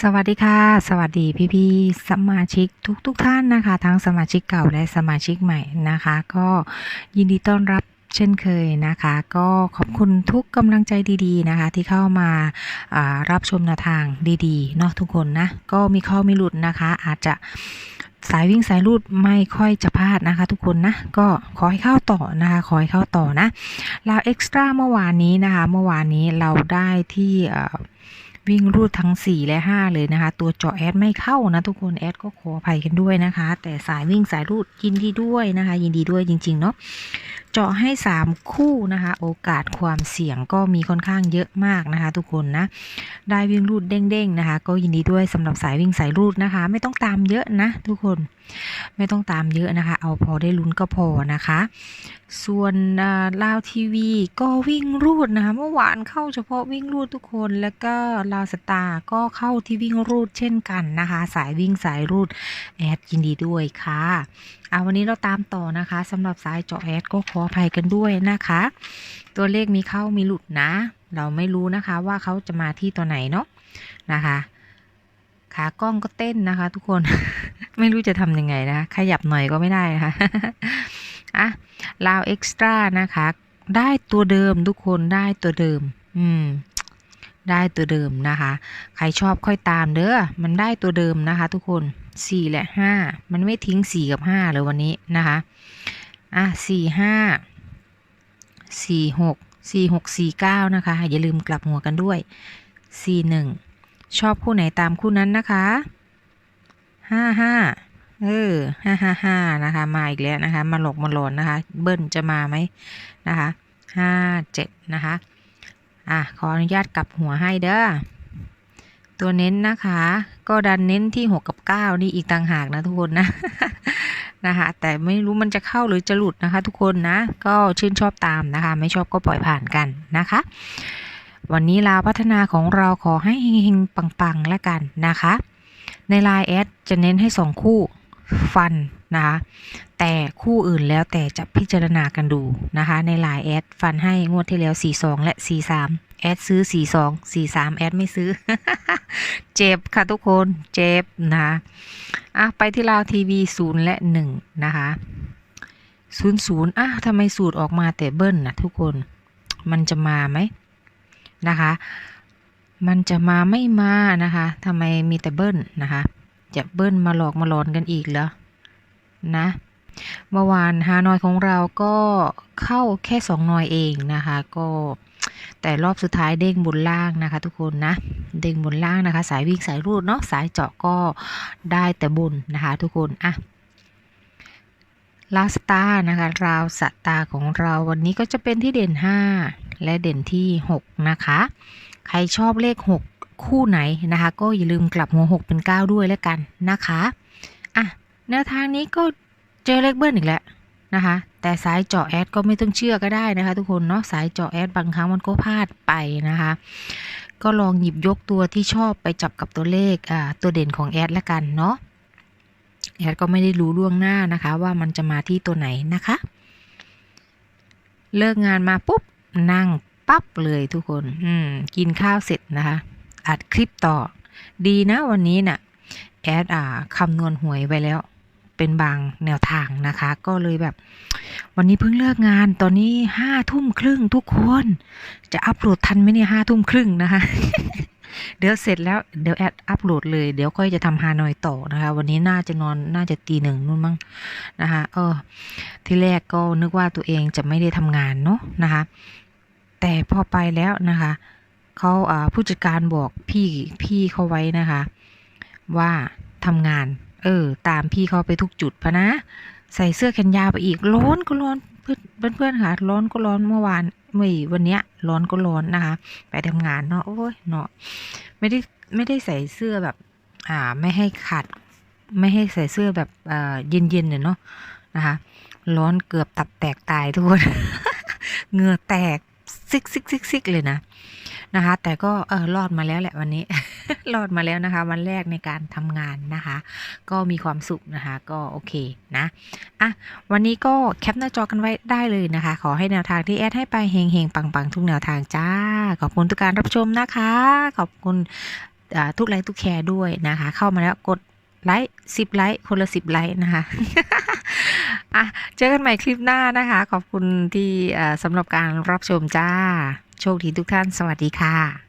สวัสดีค่ะ สวัสดีพี่ๆสมาชิกทุกๆทท่านนะคะ ทั้งสมาชิกเก่าและสมาชิกใหม่นะคะ ก็ยินดีต้อนรับเช่นเคยนะคะ ก็ขอบคุณทุกกำลังใจดีๆนะคะ ที่เข้ามาารับชมแนวทางดีๆเนาะทุกคนนะ ก็มีเข้ามีหลุดนะคะ อาจจะสายวิ่งสายรูดไม่ค่อยจะพลาดนะคะ ทุกคนนะก็ขอให้เข้าต่อนะคะขอให้เข้าต่อนะลาวเอ็กซ์ตร้าเมื่อวานนี้นะคะ เมื่อวานนี้เราได้ที่ วิ่งรูดทั้ง 4 และ 5 เลยนะคะ ตัวเจาะแอดไม่เข้านะทุกคนแอดก็ขออภัยกันด้วยนะคะ แต่สายวิ่งสายรูดยินดีด้วยนะคะ ยินดีด้วยจริง ๆ เนาะ เจาะให้ 3 คู่นะคะ โอกาสความเสี่ยงก็มีค่อนข้างเยอะมากนะคะ ทุกคนนะ ได้วิ่งรูดเด้งๆนะคะ ก็ยินดีด้วยสำหรับสายวิ่งสายรูดนะคะ ไม่ต้องตามเยอะนะทุกคนไม่ต้องตามเยอะนะคะ เอาพอได้ลุ้นก็พอนะคะ ส่วนลาวทีวีก็วิ่งรูดนะคะ เมื่อวานเข้าเฉพาะวิ่งรูดทุกคนแล้วก็ลาวสตาร์ก็เข้าที่วิ่งรูดเช่นกันนะคะ สายวิ่งสายรูดแอดยินดีด้วยค่ะเอาวันนี้เราตามต่อนะคะสำหรับสายเจาะแอดก็ขออภัยกันด้วยนะคะ ตัวเลขมีเข้ามีหลุดนะ เราไม่รู้นะคะว่าเขาจะมาที่ตัวไหนเนาะนะคะขากล้องก็เต้นนะคะ ทุกคนไม่รู้จะทำยังไงนะขยับหน่อยก็ไม่ได้นะคะอะลาวเอ็กซ์ตร้านะคะ ได้ตัวเดิมทุกคนได้ตัวเดิม อืม ได้ตัวเดิมนะคะ ใครชอบค่อยตามเด้อมันได้ตัวเดิมนะคะ ทุกคนสี่และห้ามันไม่ทิ้งสี่กับห้าเลยวันนี้นะคะ อะสี่ห้าสี่หกสี่หกสี่เก้านะคะ อย่าลืมกลับหัวกันด้วยสี่หนึ่งชอบคู่ไหนตามคู่นั้นนะคะห้าห้าเออห้าห้าห้านะคะ มาอีกแล้วนะคะ มาหลอกมาหลอนนะคะ เบิ้ลจะมาไหมนะคะห้าเจ็ดนะคะ อะ ขออนุญาตกลับหัวให้เด้อ ตัวเน้นนะคะ ก็ดันเน้นที่หกกับเก้านี่อีกต่างหากนะทุกคนนะ นะคะแต่ไม่รู้มันจะเข้าหรือจะหลุดนะคะ ทุกคนนะก็ชื่นชอบตามนะคะ ไม่ชอบก็ปล่อยผ่านกันนะคะ วันนี้ลาวพัฒนาของเราขอให้เฮงๆปังๆแล้วกันนะคะ ในลน์แอดจะเน้นให้สองคู่ฟันนะคะแต่คู่อื่นแล้วแต่จะพิจารณากันดูนะคะ ในลน์แอดฟันให้งวดที่แล้ว 42 และ 43 แอดซื้อ42 43แอดไม่ซื้อ เจ็บค่ะทุกคนเจ็บนะคะอะไปที่ลาวทีวี0และ1นะคะ00อะทำไมสูตรออกมาแต่เบิ้ลนะทุกคนมันจะมาไหมนะคะ มันจะมาไม่มานะคะทำไมมีแต่เบิ้ลนะคะ จะเบิ้ลมาหลอกมาหลอนกันอีกเหรอนะเมื่อวานฮานอยของเราก็เข้าแค่สองนอยเองนะคะ ก็ แต่รอบสุดท้ายเด้งบนล่างนะคะ ทุกคนนะ เด้งบนล่างนะคะ สายวิ่งสายรูดเนาะสายเจาะก็ได้แต่บนนะคะ ทุกคนอะลาสตาร์นะคะ ราวสตาร์ของเราวันนี้ก็จะเป็นที่เด่น 5 และเด่นที่ 6 นะคะ ใครชอบเลข 6 คู่ไหนนะคะ ก็อย่าลืมกลับหัว 6 เป็น 9 ด้วยแล้วกันนะคะ อะแนวทางนี้ก็เจอเลขเบิ้ลอีกแล้ว นะคะ แต่สายเจาะแอดก็ไม่ต้องเชื่อก็ได้นะคะ ทุกคนเนาะสายเจาะแอดบางครั้งมันก็พลาดไปนะคะ ก็ลองหยิบยกตัวที่ชอบไปจับกับตัวเลขอ่าตัวเด่นของแอดละกันเนาะแอดก็ไม่ได้รู้ล่วงหน้านะคะ ว่ามันจะมาที่ตัวไหนนะคะ เลิกงานมาปุ๊บนั่งปั๊บเลยทุกคน อืม กินข้าวเสร็จนะคะ อัดคลิปต่อ ดีนะวันนี้น่ะ แอดอ่าคำนวณหวยไว้แล้ว เป็นบางแนวทางนะคะ ก็เลยแบบ วันนี้เพิ่งเลิกงานตอนนี้ห้าทุ่มครึ่งทุกคน จะอัปโหลดทันไหมเนี่ยห้าทุ่มครึ่งนะคะ เดี๋ยวเสร็จแล้วเดี๋ยวแอดอัปโหลดเลยเดี๋ยวค่อยจะทำฮานอยต่อนะคะ วันนี้น่าจะนอนน่าจะตีหนึ่งนู่นมั้งนะคะเออที่แรกก็นึกว่าตัวเองจะไม่ได้ทำงานเนาะนะคะ แต่พอไปแล้วนะคะเขาอ่าผู้จัดการบอกพี่พี่เขาไว้นะคะ ว่าทำงาน เออ ตามพี่เขาไปทุกจุดพะนะ ใส่เสื้อแขนยาวไปอีก ร้อนก็ร้อนเพื่อนเพื่อนค่ะ ร้อนก็ร้อนเมื่อวานเมื่อวันเนี้ย ร้อนก็ร้อนนะคะ ไปทำงานเนาะ โอ้ยเนาะ ไม่ได้ไม่ได้ใส่เสื้อแบบ อ่า ไม่ให้ขาด ไม่ให้ใส่เสื้อแบบอ่าเย็นเย็นเนี่ยเนาะนะคะ ร้อนเกือบตับแตกตายทุกคน เหงื่อแตกซิกซิกซิกซิกเลยนะ นะคะ แต่ก็เออรอดมาแล้วแหละวันนี้ รอดมาแล้วนะคะ วันแรกในการทำงานนะคะ ก็มีความสุขนะคะ ก็โอเคนะอะวันนี้ก็แคปหน้าจอกันไว้ได้เลยนะคะ ขอให้แนวทางที่แอดให้ไปเฮงเฮงปังปังทุกแนวทางจ้า ขอบคุณทุกการรับชมนะคะ ขอบคุณทุกไลค์ทุกแชร์ด้วยนะคะ เข้ามาแล้วกดไลค์สิบไลค์คนละสิบไลค์นะคะอะเจอกันใหม่คลิปหน้านะคะ ขอบคุณที่สำหรับการรับชมจ้า โชคดีทุกท่าน สวัสดีค่ะ